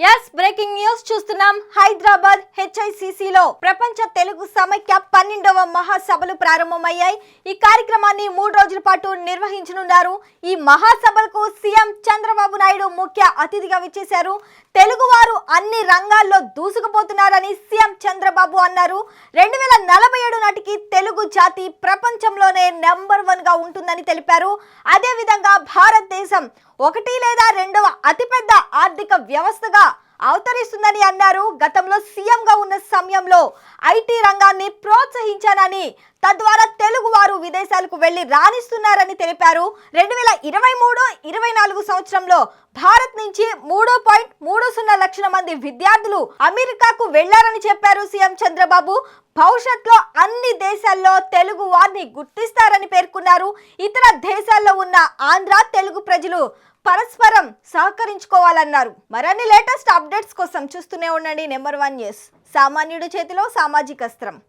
Yes, breaking news చూస్తున్నాం. హైదరాబాద్ హెచ్ఐసిసిలో ప్రపంచ తెలుగు సమైక్య పన్నెండవ మహాసభలు ప్రారంభమయ్యాయి. ఈ కార్యక్రమాన్ని మూడు రోజుల పాటు నిర్వహించనున్నారు. ఈ మహాసభలకు సీఎం చంద్రబాబు నాయుడు ముఖ్య అతిథిగా విచ్చేశారు. తెలుగువారు అన్ని రంగాల్లో దూసుకుపోతున్నారని సీఎం చంద్రబాబు అన్నారు. రెండు వేల నలభై ఏడు నాటికి తెలుగు జాతి ప్రపంచంలోనే నెంబర్ వన్గా ఉంటుందని తెలిపారు. అదేవిధంగా భారతదేశం ఒకటి లేదా రెండవ అతిపెద్ద ఆర్థిక వ్యవస్థగా అవతరిస్తుందని అన్నారు. గతంలో సీఎంగా ఉన్న సమయంలో ఐటీ రంగాన్ని ప్రోత్సహించానని తద్వారా తెలుగు వారు విదేశాలకు వెళ్ళి రాణిస్తున్నారని తెలిపారు. రెండు వేల ఇరవై మూడు ఇరవై నాలుగు సంవత్సరంలో భారత్ నుంచి మూడు పాయింట్ మూడు సున్నా లక్షల మంది విద్యార్థులు అమెరికాకు వెళ్ళారని చెప్పారు సీఎం చంద్రబాబు. భవిష్యత్తులో అన్ని దేశాల్లో తెలుగు వారిని గుర్తిస్తారని పేర్కొన్నారు. ఇతర దేశాల్లో ఉన్న ఆంధ్ర తెలుగు ప్రజలు పరస్పరం సహకరించుకోవాలన్నారు. మరిన్ని లేటెస్ట్ అప్డేట్స్ కోసం చూస్తూనే ఉండండి. Number one news. సామాన్యుడి చేతిలో సామాజిక అస్త్రం.